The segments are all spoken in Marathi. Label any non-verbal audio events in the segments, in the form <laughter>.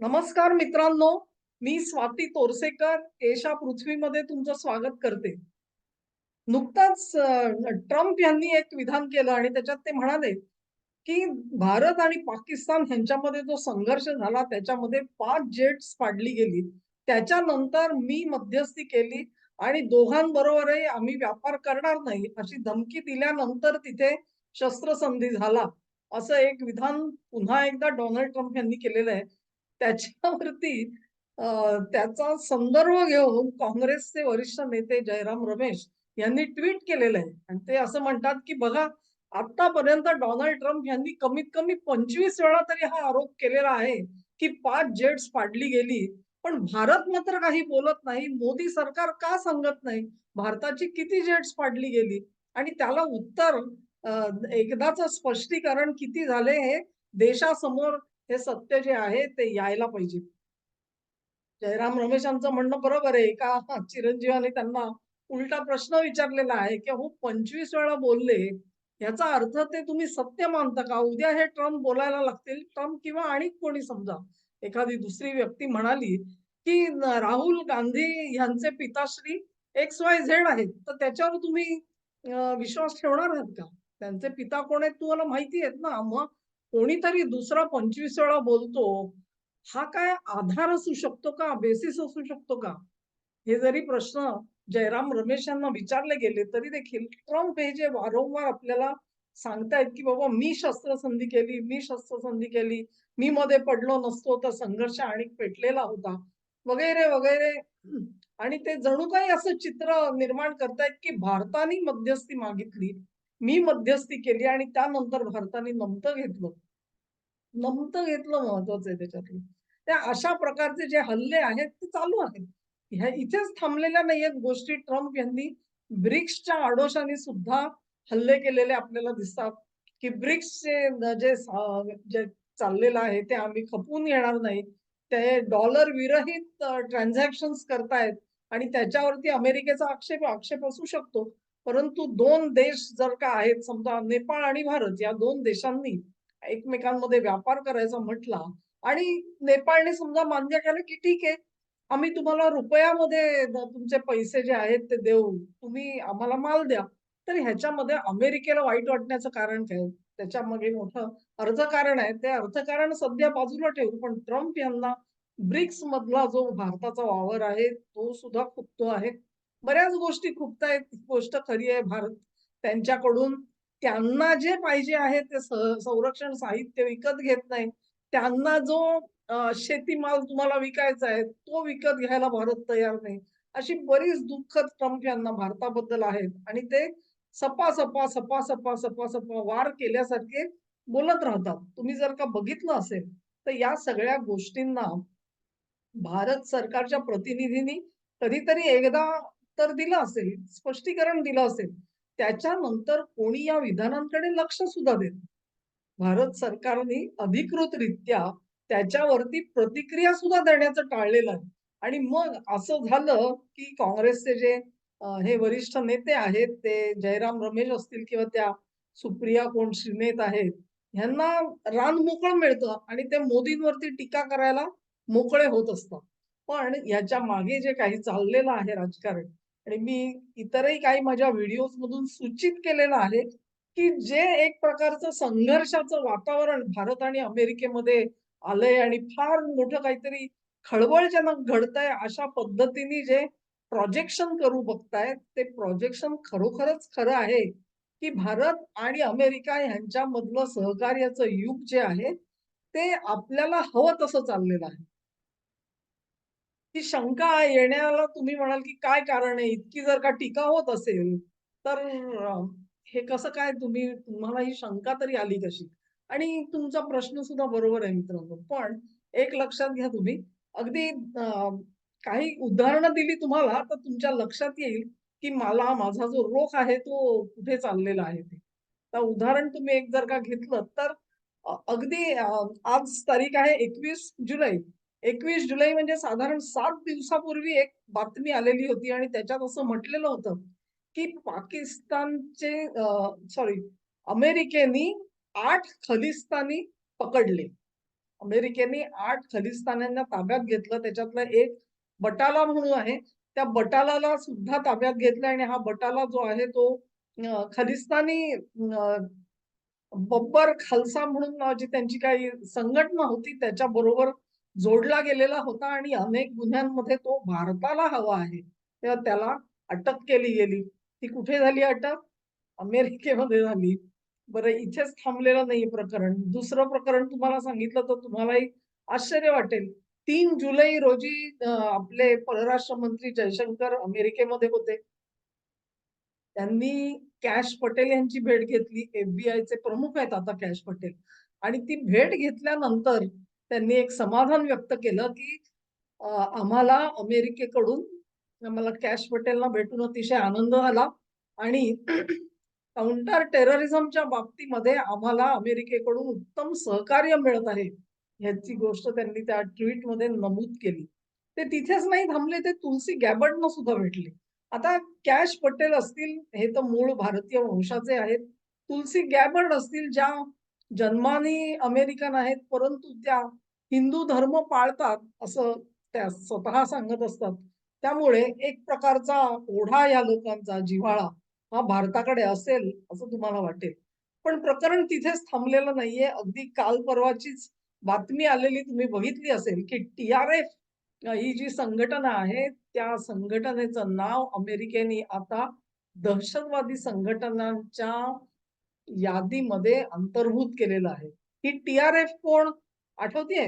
नमस्कार मित्रांनो मी स्वाती तोरसेकर एशा पृथ्वीमध्ये तुमचं स्वागत करते. नुकताच ट्रम्प यांनी एक विधान केलं आणि त्याच्यात ते म्हणाले की भारत आणि पाकिस्तान ह्यांच्यामध्ये जो संघर्ष झाला त्याच्यामध्ये पाच जेट्स पाडली गेली. त्याच्यानंतर मी मध्यस्थी केली आणि दोघांबरोबरही आम्ही व्यापार करणार नाही अशी धमकी दिल्यानंतर तिथे शस्त्रसंधी झाला. असं एक विधान पुन्हा एकदा डोनाल्ड ट्रम्प यांनी केलेलं आहे. त्याच्यावरती त्याचा संदर्भ घेऊन काँग्रेसचे वरिष्ठ नेते जयराम रमेश यांनी ट्विट केलेलं आहे. आणि ते असं म्हणतात की बघा आतापर्यंत डोनाल्ड ट्रम्प यांनी कमीत कमी पंचवीस वेळा तरी हा आरोप केलेला आहे की पाच जेट्स पाडली गेली. पण भारत मात्र काही बोलत नाही. मोदी सरकार का सांगत नाही? भारताची किती जेट्स पाडली गेली? आणि त्याला उत्तर एकदाच स्पष्टीकरण किती झाले हे देशासमोर हे सत्य जे आहे ते यायला पाहिजे. जयराम रमेशांचं म्हणणं बरोबर आहे. का चिरंजीवाने त्यांना उलटा प्रश्न विचारलेला आहे की हो पंचवीस वेळा बोलले याचा अर्थ ते तुम्ही सत्य मानता का? उद्या हे ट्रम्प बोलायला लागतील. ट्रम्प किंवा आणि कोणी समजा. एखादी दुसरी व्यक्ती म्हणाली की राहुल गांधी यांचे पिताश्री एक्स वाय झेड आहेत. तर त्याच्यावर तुम्ही विश्वास ठेवणार आहात का? त्यांचे पिता कोण आहेत तुम्हाला माहिती आहेत ना? मग कोणीतरी दुसरा पंचवीस वेळा बोलतो हा काय आधार असू शकतो का? बेसिस असू शकतो का? हे जरी प्रश्न जयराम रमेश यांना विचारले गेले तरी देखील ट्रम्प हे जे वारंवार आपल्याला सांगतायत की बाबा मी शस्त्रसंधी केली मी शस्त्रसंधी केली मी मध्ये पडलो नसतो तर संघर्ष आणि पेटलेला होता वगैरे वगैरे. आणि ते जणू काही असं चित्र निर्माण करतायत की भारताने मध्यस्थी मागितली मी मध्यस्थी केली आणि त्यानंतर भारताने नमतं घेतलं. नमतं घेतलं महत्वाचं आहे त्याच्यातलं. त्या अशा प्रकारचे जे हल्ले आहेत ते चालू आहेत. ह्या इथेच थांबलेल्या नाहीयेत गोष्टी. ट्रम्प यांनी ब्रिक्सच्या आडोशाने सुद्धा हल्ले केलेले आपल्याला दिसतात. की ब्रिक्सचे जे जे चाललेलं आहे ते आम्ही खपवून घेणार नाही. ते डॉलर विरहित ट्रान्झॅक्शन करतायत. आणि त्याच्यावरती अमेरिकेचा आक्षेप आक्षेप असू शकतो. परंतु दोन देश जर का आहेत समजा नेपाळ आणि भारत या दोन देशांनी एकमेकांमध्ये व्यापार करायचा म्हटला आणि नेपाळने समजा मान्य केलं की ठीक आहे आम्ही तुम्हाला रुपयामध्ये तुमचे पैसे जे आहेत ते देऊ तुम्ही आम्हाला माल द्या तर ह्याच्यामध्ये अमेरिकेला वाईट वाटण्याचं कारण काय त्याच्यामागे मोठं अर्थकारण आहे. ते अर्थकारण सध्या बाजूला ठेवू पण ट्रम्प यांना ब्रिक्स मधला जो भारताचा वावर आहे तो सुद्धा खुपतो आहे. बऱ्याच गोष्टी खुपतायत ही गोष्ट खरी आहे भारत त्यांच्याकडून त्यांना जे पाहिजे आहे ते संरक्षण साहित्य विकत घेत नाही. त्यांना जो शेतीमाल तुम्हाला विकायचा आहे तो विकत घ्यायला भारत तयार नाही. अशी बरीच दुःखद ट्रम्प यांना भारताबद्दल आहेत. आणि ते सपा सपा सपा सपा सपा सपा वार केल्यासारखे बोलत राहतात. तुम्ही जर का बघितलं असेल तर या सगळ्या गोष्टींना भारत सरकारच्या प्रतिनिधींनी कधीतरी एकदा उत्तर दिलं असेल स्पष्टीकरण दिलं असेल त्याच्यानंतर कोणी या विधानांकडे लक्ष सुद्धा देत भारत सरकारने अधिकृतरित्या त्याच्यावरती प्रतिक्रिया सुद्धा देण्याचं टाळलेलं आहे. आणि मग असं झालं की काँग्रेसचे जे हे वरिष्ठ नेते आहेत ते जयराम रमेश असतील किंवा त्या सुप्रिया कोण श्रीनेत आहेत ह्यांना रान मोकळं मिळतं आणि ते मोदींवरती टीका करायला मोकळे होत असतात. पण याच्या मागे जे काही चाललेलं आहे राजकारण आणि मी इतरही काही माझ्या व्हिडिओज मधून सूचित केलेलं आहे की जे एक प्रकारचं संघर्षाचं वातावरण भारत आणि अमेरिकेमध्ये आलंय आणि फार मोठं काहीतरी खळबळजनक घडतंय अशा पद्धतीने जे प्रोजेक्शन करू बघतायत ते प्रोजेक्शन खरोखरच खरं आहे की भारत आणि अमेरिका ह्यांच्यामधलं सहकार्याचं युग जे आहे ते आपल्याला हवं तसं चाललेलं आहे. ती शंका येण्याला तुम्ही म्हणाल की काय कारण आहे? इतकी जर का टीका होत असेल तर हे कसं काय तुम्ही तुम्हाला ही शंका तरी आली कशी? आणि तुमचा प्रश्न सुद्धा बरोबर आहे मित्रांनो. पण एक लक्षात घ्या तुम्ही. अगदी काही उदाहरणं दिली तुम्हाला तर तुमच्या लक्षात येईल की मला माझा जो रोख आहे तो कुठे चाललेला आहे ते. तर उदाहरण तुम्ही एक जर का घेतलं तर अगदी आज तारीख आहे एकवीस जुलै. एकवीस जुलै म्हणजे साधारण सात दिवसापूर्वी एक बातमी आलेली होती आणि त्याच्यात असं म्हटलेलं होतं की पाकिस्तानचे सॉरी अमेरिकेनी आठ खलिस्तानी पकडले. अमेरिकेने आठ खलिस्तान्यांना ताब्यात घेतलं. त्याच्यातलं एक बटाला म्हणून आहे. त्या बटालाला सुद्धा ताब्यात घेतलं आणि हा बटाला जो आहे तो खलिस्तानी बब्बर खालसा म्हणून जी त्यांची काही संघटना होती त्याच्या बरोबर जोडला गेलेला होता आणि अनेक गुन्ह्यांमध्ये तो भारताला हवा आहे. तेव्हा त्याला अटक केली गेली. ती कुठे झाली अटक? अमेरिकेमध्ये झाली. बरं इथेच थांबलेलं नाही प्रकरण. दुसरं प्रकरण तुम्हाला सांगितलं तर तुम्हालाही आश्चर्य वाटेल. तीन जुलै रोजी आपले परराष्ट्र मंत्री जयशंकर अमेरिकेमध्ये होते. त्यांनी कॅश पटेल यांची भेट घेतली. FBI चे प्रमुख आहेत आता कॅश पटेल. आणि ती भेट घेतल्यानंतर त्यांनी एक समाधान व्यक्त केलं की आम्हाला अमेरिकेकडून आम्हाला कॅश पटेलला भेटून अतिशय आनंद झाला आणि <clears throat> काउंटर टेररिझमच्या बाबतीमध्ये आम्हाला अमेरिकेकडून उत्तम सहकार्य मिळत आहे ह्याची गोष्ट त्यांनी त्या ट्विटमध्ये नमूद केली. ते तिथेच नाही थांबले ते तुलसी गॅबर्डनं सुद्धा भेटले. आता कॅश पटेल असतील हे तर मूळ भारतीय वंशाचे आहेत. तुलसी गॅबर्ड असतील ज्या जन्माने अमेरिकन आहेत परंतु त्या हिंदू धर्म पाळतात असं त्या स्वतः सांगत असतात. त्यामुळे एक प्रकारचा ओढा या लोकांचा जिव्हाळा हा भारताकडे असेल असं तुम्हाला वाटेल. पण प्रकरण तिथेच थांबलेलं नाहीये. अगदी काल परवाचीच बातमी आलेली तुम्ही बघितली असेल की टी आर एफ ही जी संघटना आहे त्या संघटनेचं नाव अमेरिकेने आता दहशतवादी संघटनांच्या यादीमध्ये अंतर्भूत केलेलं आहे. ही टी आर एफ कोण? आठवतीये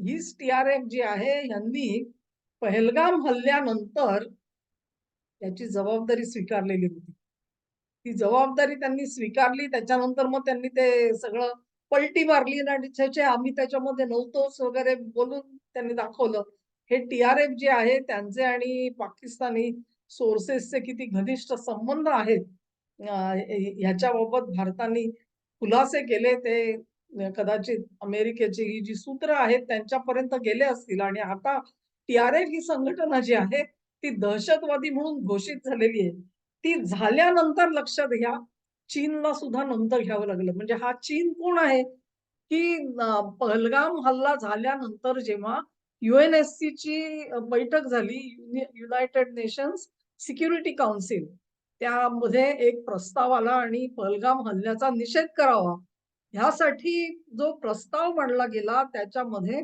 हीच टी आर एफ जी आहे यांनी पहलगाम हल्ल्यानंतर त्याची जबाबदारी स्वीकारलेली होती. ती जबाबदारी त्यांनी स्वीकारली त्याच्यानंतर मग त्यांनी ते सगळं पलटी मारली आणि आम्ही त्याच्यामध्ये नव्हतोच वगैरे बोलून त्यांनी दाखवलं. हे टी आर एफ जे आहे त्यांचे आणि पाकिस्तानी सोर्सेसचे किती घनिष्ठ संबंध आहेत ह्याच्याबाबत भारताने खुलासे केले ते कदाचित अमेरिकेची ही जी सूत्र आहेत त्यांच्यापर्यंत गेले असतील. आणि आता टी आर एफ ही संघटना जी आहे ती दहशतवादी म्हणून घोषित झालेली आहे. ती झाल्यानंतर लक्षात घ्या चीनला सुद्धा नंतर घ्यावं लागलं. म्हणजे हा चीन कोण आहे? की पहलगाम हल्ला झाल्यानंतर जेव्हा युएनएससी ची बैठक झाली युनायटेड नेशन्स सिक्युरिटी काउन्सिल त्यामध्ये एक प्रस्ताव आला आणि पहलगाम हल्ल्याचा निषेध करावा. ह्यासाठी जो प्रस्ताव मांडला गेला त्याच्यामध्ये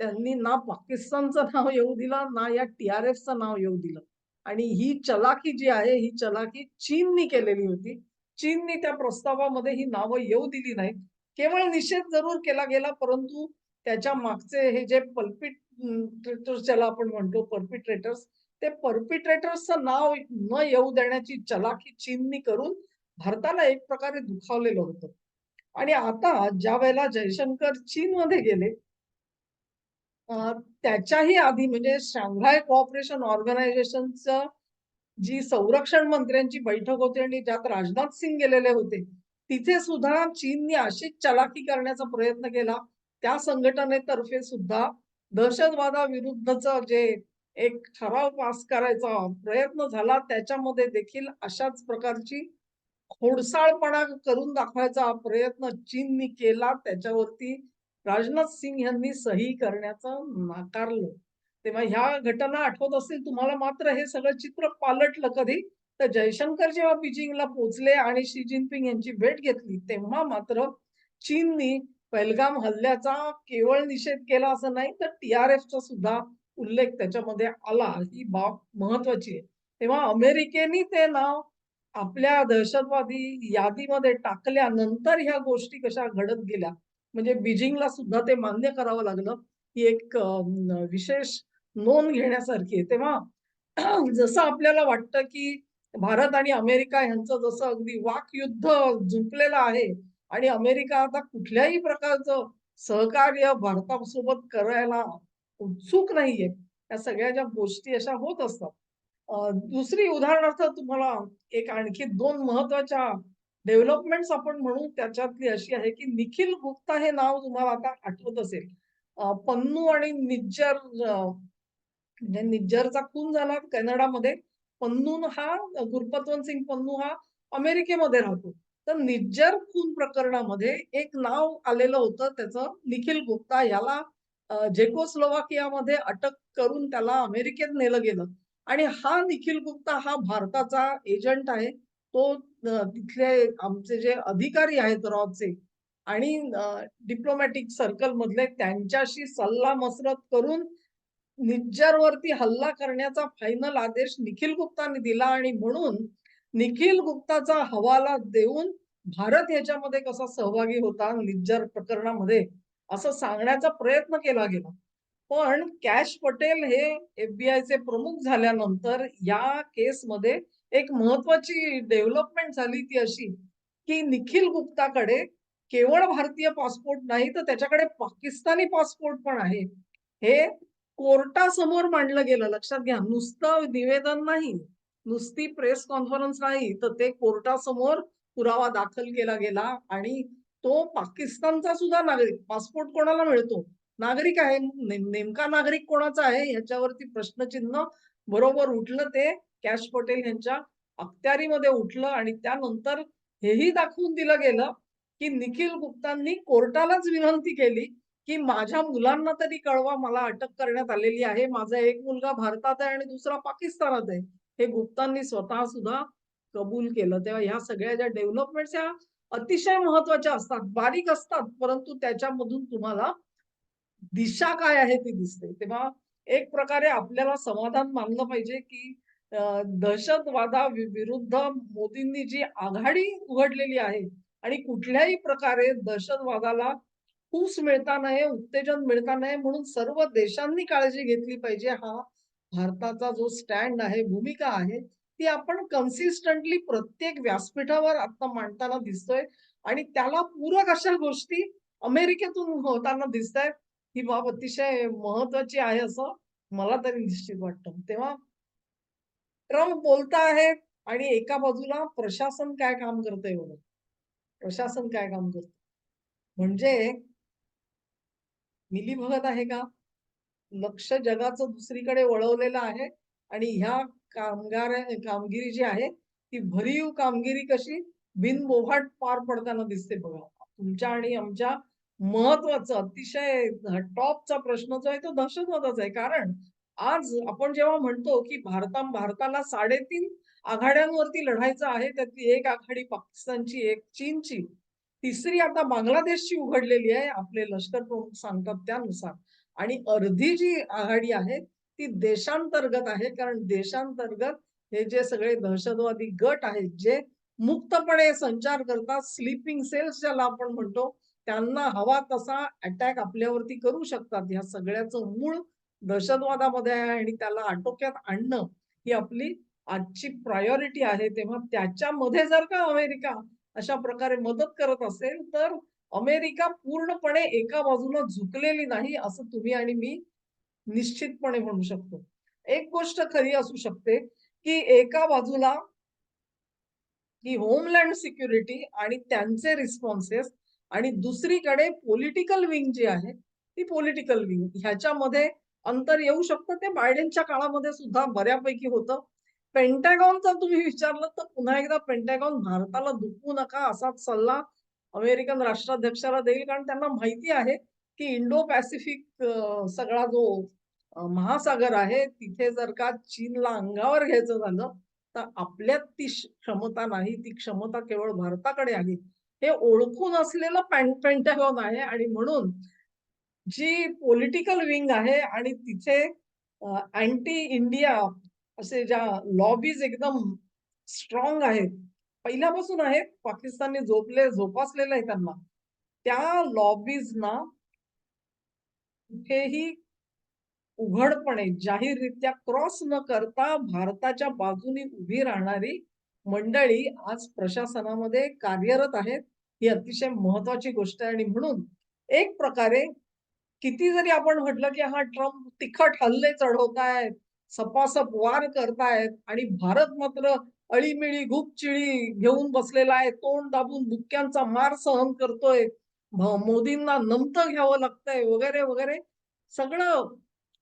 त्यांनी ना पाकिस्तानचं नाव येऊ दिलं ना या टी आर एफचं नाव येऊ दिलं. आणि ही चलाकी जी आहे ही चलाकी चीननी केलेली होती. चीननी त्या प्रस्तावामध्ये ही नावं येऊ दिली नाहीत. केवळ निषेध जरूर केला गेला परंतु त्याच्या मागचे हे जे पल्पिट ज्याला आपण म्हणतो परपिट्रेटर्स ते परपिट्रेटर्सचं नाव न येऊ देण्याची चलाखी चीननी करून भारताला एक प्रकारे दुखावलेलं होतं. आणि आता ज्या वेळेला जयशंकर चीनमध्ये गेले त्याच्याही आधी म्हणजे शांघाय कोऑपरेशन ऑर्गनायझेशनचं जी संरक्षण मंत्र्यांची बैठक होती आणि ज्यात राजनाथ सिंग गेलेले होते तिथे सुद्धा चीनने अशीच चलाखी करण्याचा प्रयत्न केला. त्या संघटनेतर्फे सुद्धा दहशतवादाविरुद्धचं जे एक ठराव पास करायचा प्रयत्न झाला त्याच्यामध्ये देखील अशाच प्रकारची खोडसाळपणा करून दाखवायचा प्रयत्न चीननी केला. त्याच्यावरती राजनाथ सिंग यांनी सही करण्याचं नाकारलं. तेव्हा ह्या घटना आठवत असतील तुम्हाला मात्र हे सगळं चित्र पालटलं कधी? तर जयशंकर जेव्हा बीजिंगला पोहोचले आणि शी जिनपिंग यांची भेट घेतली तेव्हा मात्र चीननी पहलगाम हल्ल्याचा केवळ निषेध केला असं नाही तर टीआरएफचा सुद्धा उल्लेख त्याच्यामध्ये आला ही बाब महत्वाची आहे. तेव्हा अमेरिकेने ते नाव आपल्या दहशतवादी यादीमध्ये टाकल्यानंतर ह्या गोष्टी कशा घडत गेल्या म्हणजे बीजिंगला सुद्धा ते मान्य करावं लागलं ही एक विशेष नोंद घेण्यासारखी आहे. तेव्हा जसं आपल्याला वाटतं की भारत आणि अमेरिका यांचं जसं अगदी वाकयुद्ध जुंपलेलं आहे आणि अमेरिका आता कुठल्याही प्रकारचं सहकार्य भारतासोबत करायला उत्सुक नाहीये. या सगळ्या ज्या गोष्टी अशा होत असतात. दुसरी उदाहरणार्थ तुम्हाला एक आणखी दोन महत्त्वाच्या डेव्हलपमेंट आपण म्हणू त्याच्यातली अशी आहे की निखिल गुप्ता हे नाव तुम्हाला आता आठवत असेल. पन्नू आणि निज्जर म्हणजे निज्जरचा खून झाला कॅनडामध्ये. पन्नू हा गुरपतवंत सिंग पन्नू हा अमेरिकेमध्ये राहतो. तर निज्जर खून प्रकरणामध्ये एक नाव आलेलं होतं त्याचं निखिल गुप्ता. याला जेकोस्लोवाकियामध्ये अटक करून त्याला अमेरिकेत नेलं गेलं. आणि हा निखिल गुप्ता हा भारताचा एजंट आहे. तो तिथले आमचे जे अधिकारी आहेत रॉचे आणि डिप्लोमॅटिक सर्कल मधले त्यांच्याशी सल्ला मसरत करून निज्जरवरती हल्ला करण्याचा फायनल आदेश निखिल गुप्ताने दिला आणि म्हणून निखिल गुप्ताचा हवाला देऊन भारत याच्यामध्ये कसा सहभागी होता निज्जर प्रकरणामध्ये असं सांगण्याचा प्रयत्न केला गेला. पण कॅश पटेल हे एफबीआयचे प्रमुख झाल्यानंतर या केसमध्ये एक महत्वाची डेव्हलपमेंट झाली ती अशी की निखिल गुप्ताकडे केवळ भारतीय पासपोर्ट नाही तर त्याच्याकडे पाकिस्तानी पासपोर्ट पण आहे. हे कोर्टासमोर मांडलं गेलं. लक्षात घ्या नुसतं निवेदन नाही नुसती प्रेस कॉन्फरन्स नाही तर ते कोर्टासमोर पुरावा दाखल केला गेला आणि तो पाकिस्तानचा सुद्धा नागरिक पासपोर्ट कोणाला मिळतो? नागरिक आहे. नेमका नागरिक कोणाचा आहे? ह्याच्यावरती प्रश्नचिन्ह बरोबर उठलं ते कॅश पटेल यांच्या अखत्यारीमध्ये उठलं आणि त्यानंतर हेही दाखवून दिलं गेलं की निखिल गुप्तांनी कोर्टालाच विनंती केली की माझ्या मुलांना तरी कळवा मला अटक करण्यात आलेली आहे. माझा एक मुलगा भारतात आहे आणि दुसरा पाकिस्तानात आहे. हे गुप्तांनी स्वतः सुद्धा कबूल केलं. तेव्हा ह्या सगळ्या ज्या डेव्हलपमेंट्स ह्या अतिशय महत्त्वाच्या असतात बारीक असतात परंतु त्याच्यामधून तुम्हाला दिशा काय आहे ती दिसते. तेव्हा एक प्रकारे आपल्याला समाधान मानलं पाहिजे की दहशतवादा विरुद्ध मोदींनी जी आघाडी उघडलेली आहे आणि कुठल्याही प्रकारे दहशतवादाला फूस मिळता नये उत्तेजन मिळता नये म्हणून सर्व देशांनी काळजी घेतली पाहिजे. हा भारताचा जो स्टँड आहे भूमिका आहे ती आपण कन्सिस्टंटली प्रत्येक व्यासपीठावर आता मांडताना दिसतोय. आणि त्याला पूरक अशा गोष्टी अमेरिकेतून होताना दिसत आहेत ही बाब अतिशय महत्वाची आहे असं मला तरी निश्चित वाटतं. तेव्हा ट्रम्प बोलता आहेत आणि एका बाजूला प्रशासन काय काम करतंय बघा. प्रशासन काय काम करत म्हणजे मिलीभगत आहे का? लक्ष जगाचं दुसरीकडे वळवलेलं आहे आणि ह्या कामगार कामगिरी जी आहे ती भरीव कामगिरी कशी बिनबोभाट पार पडताना दिसते बघा. तुमच्या आणि आमच्या महत्वाचं अतिशय टॉपचा प्रश्न जो आहे तो दहशतवादाचा आहे. कारण आज आपण जेव्हा म्हणतो की भारता भारताला साडेतीन आघाड्यांवरती लढायचं आहे त्यातली एक आघाडी पाकिस्तानची एक चीनची तिसरी आता बांगलादेशची उघडलेली आहे आपले लष्कर प्रमुख सांगतात त्यानुसार. आणि अर्धी जी आघाडी आहे ती देशांतर्गत आहे कारण देशांतर्गत हे जे सगळे दहशतवादी गट आहेत जे मुक्तपणे संचार करतात स्लीपिंग सेल्स ज्याला आपण म्हणतो त्यांना हवा तसा अटॅक आपल्यावरती करू शकतात. ह्या सगळ्याचं मूळ दहशतवादामध्ये आहे आणि त्याला आटोक्यात आणणं ही आपली आजची प्रायोरिटी आहे. तेव्हा त्याच्यामध्ये जर का अमेरिका अशा प्रकारे मदत करत असेल तर अमेरिका पूर्णपणे एका बाजूला झुकलेली नाही असं तुम्ही आणि मी निश्चितपणे म्हणू शकतो. एक गोष्ट खरी असू शकते की एका बाजूला ही होमलँड सिक्युरिटी आणि त्यांचे रिस्पॉन्सेस आणि दुसरीकडे पॉलिटिकल विंग जी आहे ती पॉलिटिकल विंग. ह्याच्यामध्ये अंतर येऊ शकतं. ते बायडेनच्या काळामध्ये सुद्धा बऱ्यापैकी होतं. पेंटॅगॉनचा तुम्ही विचारलं तर पुन्हा एकदा पेंटॅगॉन भारताला दुखवू नका असाच सल्ला अमेरिकन राष्ट्राध्यक्षाला देईल. कारण त्यांना माहिती आहे की इंडो पॅसिफिक सगळा जो महासागर आहे तिथे जर का चीनला अंगावर घ्यायचं झालं तर आपल्यात ती क्षमता नाही ती क्षमता केवळ भारताकडे आहे हे ओळखून असलेलं पॅन आहे आणि म्हणून जी पॉलिटिकल विंग आहे आणि तिथे अँटी इंडिया असे ज्या लॉबीज एकदम स्ट्रॉंग आहेत पहिल्यापासून आहेत पाकिस्तानने झोपले झोपासलेलं आहे त्यांना. त्या लॉबीजना कुठेही उघडपणे जाहीररित्या क्रॉस न करता भारताच्या बाजूने उभी राहणारी मंडळी आज प्रशासनामध्ये कार्यरत आहेत. ही अतिशय महत्वाची गोष्ट आहे आणि म्हणून एक प्रकारे किती जरी आपण म्हटलं की हा ट्रम्प तिखट हल्ले चढवतायत सपासप वार करतायत आणि भारत मात्र अळीमिळी गुपचिळी घेऊन बसलेला आहे तोंड दाबून बुक्क्यांचा मार सहन करतोय मोदींना नमतं घ्यावं लागतंय वगैरे वगैरे सगळं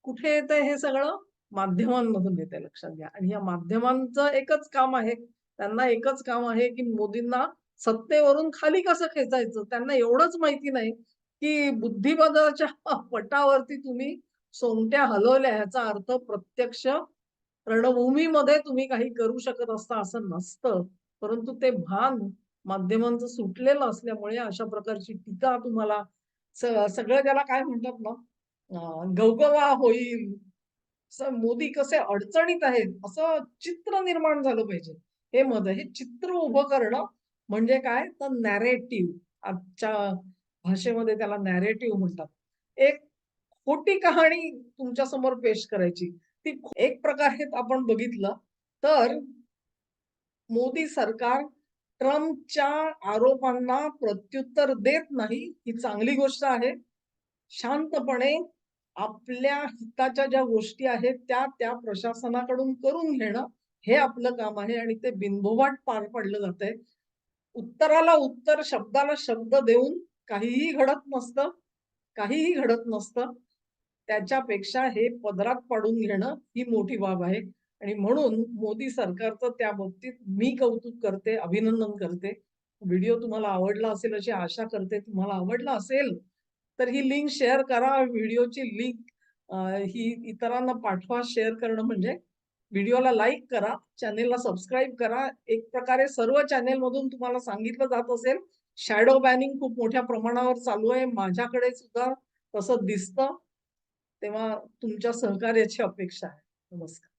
कुठे येतंय हे सगळं? माध्यमांमधून येते लक्षात घ्या. आणि या माध्यमांचं एकच काम आहे. त्यांना एकच काम आहे की मोदींना सत्तेवरून खाली कसं खेचायचं? त्यांना एवढंच माहिती नाही की बुद्धिबदाच्या पटावरती तुम्ही सोंगट्या हलवल्या ह्याचा अर्थ प्रत्यक्ष रणभूमीमध्ये तुम्ही काही करू शकत असता असं नसतं. परंतु ते भान माध्यमांचं सुटलेलं असल्यामुळे अशा प्रकारची टीका तुम्हाला सगळं त्याला काय म्हणतात ना गवगवा होईल मोदी कसे अडचणीत आहेत असं चित्र निर्माण झालं पाहिजे. हे मत हे चित्र उभं करणं म्हणजे काय? तर नॅरेटिव्ह आजच्या भाषेमध्ये त्याला नॅरेटिव्ह म्हणतात. एक खोटी कहाणी तुमच्यासमोर पेश करायची. ती एक प्रकारे आपण बघितलं. तर मोदी सरकार ट्रम्पच्या आरोपांना प्रत्युत्तर देत नाही ही चांगली गोष्ट आहे. शांतपणे आपल्या हिताच्या ज्या गोष्टी आहेत त्या त्या प्रशासनाकडून करून घेणं हे आपलं काम आहे आणि ते बिनभोवाट पार पाडलं जात आहे उत्तराला उत्तर शब्दाला शब्द देऊन काहीही घडत नसतं काहीही घडत नसतं त्याच्यापेक्षा हे पदरात पाडून घेणं ही मोठी बाब आहे. आणि म्हणून मोदी सरकारचं त्या बाबतीत मी कौतुक करते अभिनंदन करते. व्हिडिओ तुम्हाला आवडला असेल अशी आशा करते तुम्हाला आवडला असेल तर ही लिंक शेअर करा. व्हिडिओची लिंक ही इतरांना पाठवा. शेअर करणं म्हणजे व्हिडिओला लाईक करा. चॅनेलला सबस्क्राईब करा. एक प्रकारे सर्व चॅनेल मधून तुम्हाला सांगितलं जात असेल. शॅडो बॅनिंग खूप मोठ्या प्रमाणावर चालू आहे. माझ्याकडे सुद्धा तसं दिसतं. तेव्हा तुमच्या सहकार्याची अपेक्षा आहे. नमस्कार.